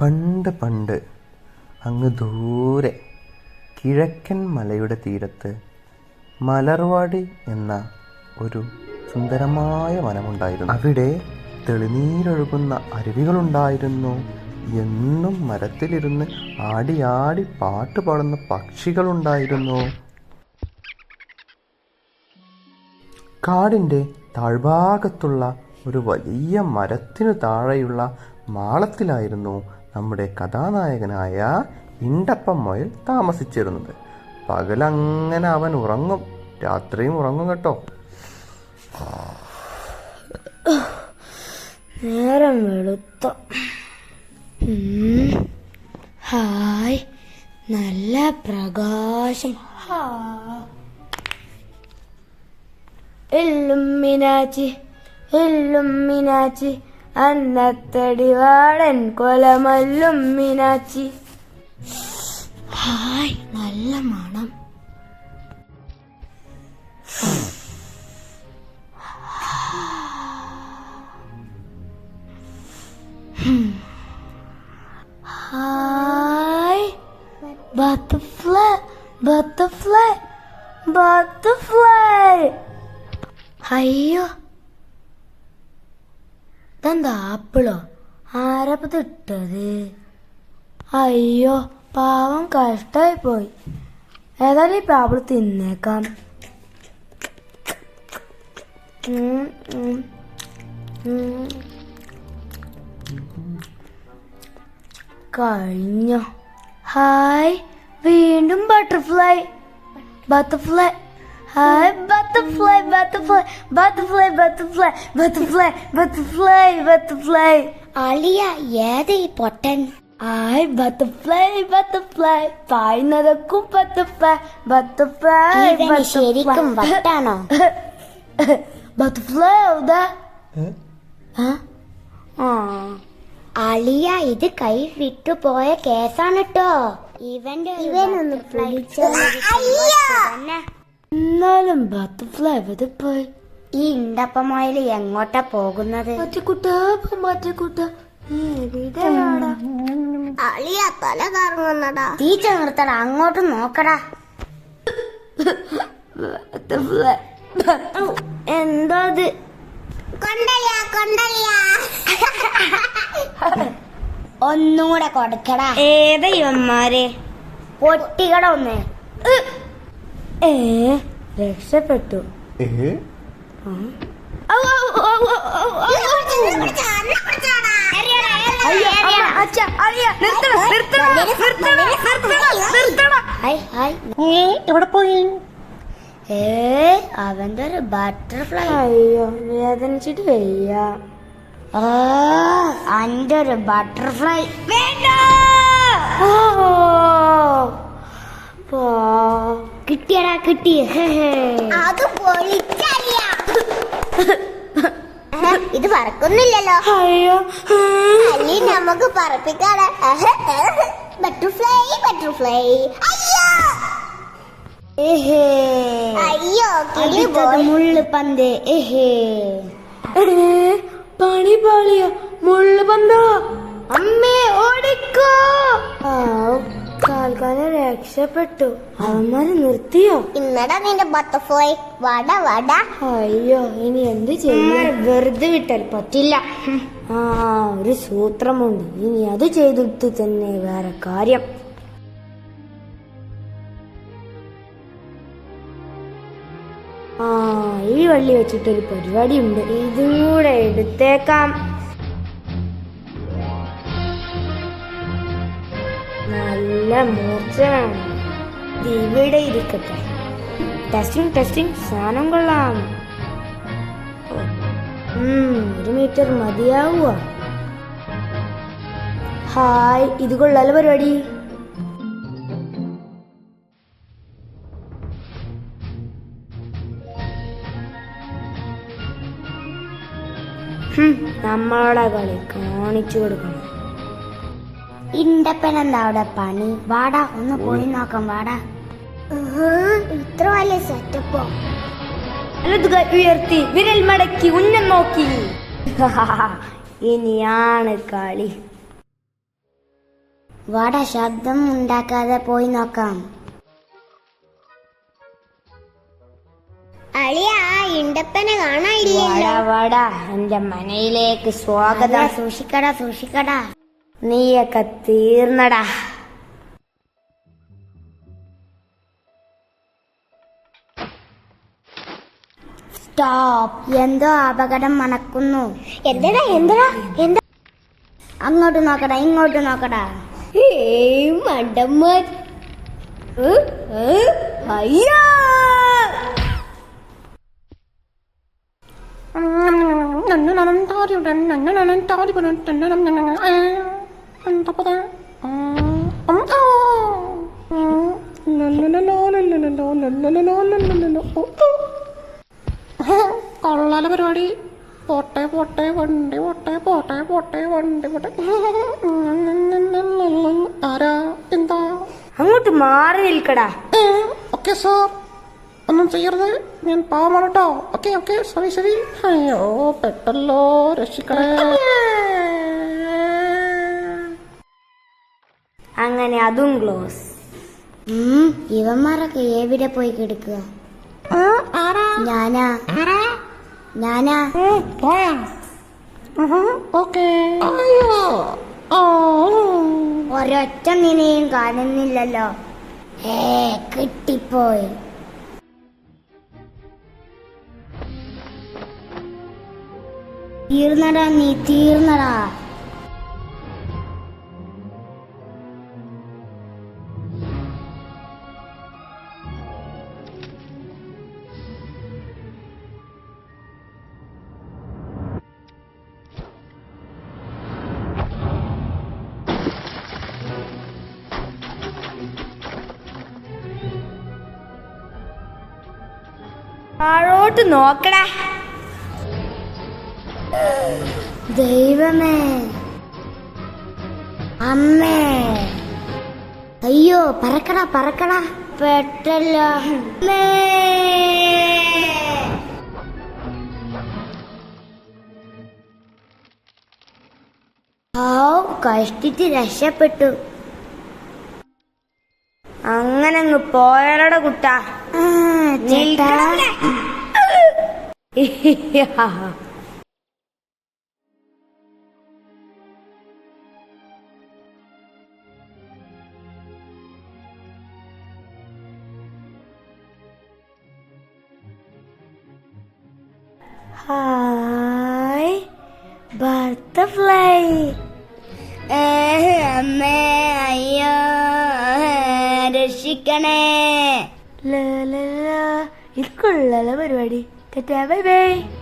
പണ്ട് പണ്ട് അങ്ങ് ദൂരെ കിഴക്കൻ മലയുടെ തീരത്ത് മലർവാടി എന്ന ഒരു സുന്ദരമായ വനമുണ്ടായിരുന്നു. അവിടെ തെളിനീരൊഴുകുന്ന അരുവികളുണ്ടായിരുന്നു. എന്നും മരത്തിലിരുന്ന് ആടി ആടി പാട്ട് പാടുന്ന പക്ഷികളുണ്ടായിരുന്നു. കാടിന്റെ താഴ്ഭാഗത്തുള്ള ഒരു വലിയ മരത്തിനു താഴെയുള്ള മാളത്തിലായിരുന്നു നമ്മുടെ കഥാനായകനായ ഇണ്ടപ്പം മുയൽ താമസിച്ചിരുന്നത്. പകലങ്ങനെ അവൻ ഉറങ്ങും. രാത്രിയും ഉറങ്ങും കേട്ടോ. നേരം വെളുത്ത. ഹായ്. നല്ല പ്രകാശം. ഹാ. ഇല്ലുമിനാച്ചി ഇല്ലുമിനാച്ചി അന്നത്തടിവാടൻ കൊലമല്ലും മീനാച്ചി. ഹായ് നല്ല മണം. ഹായ് ബട്ടർഫ്ലൈ ബട്ടർഫ്ലൈ ബട്ടർഫ്ലൈ അയ്യോ ഇതെന്താ ആപ്പിളോ? ആരപ്പത് ഇട്ടത്? അയ്യോ പാവം കഷ്ടായി പോയി. ഏതായാലും ഇപ്പൊ ആപ്പിൾ തിന്നേക്കാം. കഴിഞ്ഞോ? ഹായ് വീണ്ടും butterfly. Butterfly. Hi butterfly butterfly butterfly butterfly butterfly butterfly butterfly അളിയ ഏത് ഈ പൊട്ടൻ? ഹായ് ബട്ടർഫ്ലൈ ബട്ടർഫ്ലൈ പായുന്നതൊക്കും ബട്ടർഫ്ലൈ ബട്ടർഫ്ലൈ ഇവന് ശരിക്കും വട്ടാണോ? ബട്ടർഫ്ലൈ എവിടെ ആ? ആ. അളിയ ഇത് കൈ വിട്ടുപോയ കേസാണ് കേട്ടോ ഇവന്റെ ഇവനൊന്ന് എന്നാലും ബട്ടർഫ്ലൈ എവിടെ പോയി? ഈ ഇണ്ടപ്പമോയിൽ എങ്ങോട്ടാ പോകുന്നത്? മാറ്റിക്കുട്ട മാറ്റിക്കുട്ട. അളിയ തല കറങ്ങുന്നടാ. അങ്ങോട്ട് നോക്കടാ. എന്താ അത്? കൊണ്ടലിയാ കൊണ്ടലിയ ഒന്നുകൂടെ കൊടുക്കടാ. ഏതയ്യന്മാരെ പൊട്ടിക്കട ഒന്ന്. ഏ രക്ഷപ്പെട്ടു. എവിടെ പോയി? ഏ അവന്റെ ഒരു ബട്ടർഫ്ലൈ. അയ്യോ വേദനിച്ചിട്ട് വയ്യ. അന്റെ ഒരു ബട്ടർഫ്ലൈ. വേണ്ട! ഓ, പോ. കിട്ടിയടാ കിട്ടി. അത് പൊളിച്ചറിയ. ഇത് പറക്കുന്നില്ലല്ലോ അയ്യോ. അല്ലി നമുക്ക് പറപ്പിക്കാണ് ബട്ടർഫ്ലൈ ബട്ടർഫ്ലൈ. അയ്യോ. അയ്യോ കിളി മുള്ളു പന്ത്. പണി പാളിയ മുള്ളു പന്തോ. അമ്മേ ഓടിക്കോ. കാൽക്കാലം രക്ഷപ്പെട്ടു. അവന്മാര് നിർത്തിയോ? ഇന്നടാ നിന്റെ ബട്ടർഫ്ലൈ വട വട. അയ്യോ ഇനി എന്ത് ചെയ്യാൻ? വെറുതെ വിട്ടാൽ പറ്റില്ല. ആ ഒരു സൂത്രമുണ്ട്. ഇനി അത് ചെയ്തിട്ട് തന്നെ വേറെ കാര്യം. ആ ഈ വള്ളി വെച്ചിട്ടൊരു പരിപാടി ഉണ്ട് ഇതും കൂടെ എടുത്തേക്കാം. നല്ല മൂർച്ച വേണം ഇത് ഇവിടെ ഇരിക്കട്ടെ. ടെസ്റ്റിംഗ് ടെസ്റ്റിംഗ് സാധനം കൊള്ളാം. ഒരു മീറ്റർ മതിയാവുക ഹായ് ഇത് കൊള്ളാലോ പരിപാടി. ഹും, നമ്മളുടെ കളി കാണിച്ചു കൊടുക്കണം. അവിടെ പണി? വാടാ ഒന്ന് പോയി നോക്കാം വാടാ. ഇത്ര വലിയ സെറ്റപ്പോ വലതുകൈ ഉയർത്തി. വിരൽ മടക്കി ഉന്നം നോക്കി. ഇനിയാണ് കളി. വാടാ ശബ്ദം ഉണ്ടാക്കാതെ പോയി നോക്കാം. അളിയാ ഇണ്ടപ്പനെ കാണാനില്ലല്ലോ. വാടാ എന്റെ മനയിലേക്ക് സ്വാഗതം. സൂക്ഷിക്കടാ സൂക്ഷിക്കടാ. നീയൊക്കെ തീർന്നടാ സ്റ്റോപ്പ് എന്തോ അപകടം മണക്കുന്നു എന്തടാ എന്തടാ എന്താ അങ്ങോട്ട് നോക്കടാ ഇങ്ങോട്ട് നോക്കടാ ഏയ് മണ്ടന്മാർ ഏ? ഏ? അയ്യോ കൊള്ളാല പരിപാടി പോട്ടെ പോട്ടെ വണ്ടി പോട്ടെ പോട്ടെ പോട്ടെ വണ്ടി പോട്ടെ ആരാ എന്താ അങ്ങോട്ട് മാറി നിൽക്കടാ ഓക്കെ സാർ ഒന്നും ചെയ്യരുത് ഞാൻ പാവമാണ് കേട്ടോ ഓക്കെ ഓക്കെ സോറി സോറി അയ്യോ പെട്ടല്ലോ രക്ഷിക്കണേ അങ്ങനെ അതും ക്ലോസ്. ഇവന്മാരൊക്കെ എവിടെ പോയി കിടക്കുക? ഞാനാ. ഞാനാ. പോയാ? ഓക്കെ. ഒരൊറ്റ നിനയും കാണുന്നില്ലല്ലോ. ഏ കിട്ടിപ്പോയി. തീർന്നടാ നീ തീർന്നടാ. താഴോട്ട് നോക്കടാ. ദൈവമേ. അമ്മേ. അയ്യോ പറക്കടാ പറക്കടാ. പെട്ടല്ലോ. കഷ്ടിച്ച് രക്ഷപ്പെട്ടു. അങ്ങനെ അങ്ങ് പോയട കുട്ടാ. ആ, ചേട്ടാ. ഹായ് ബട്ടർഫ്ലൈ അമ്മേ അയ്യോ രക്ഷിക്കണേ. ഇത് കൊള്ളാല പരിപാടി. Take baby.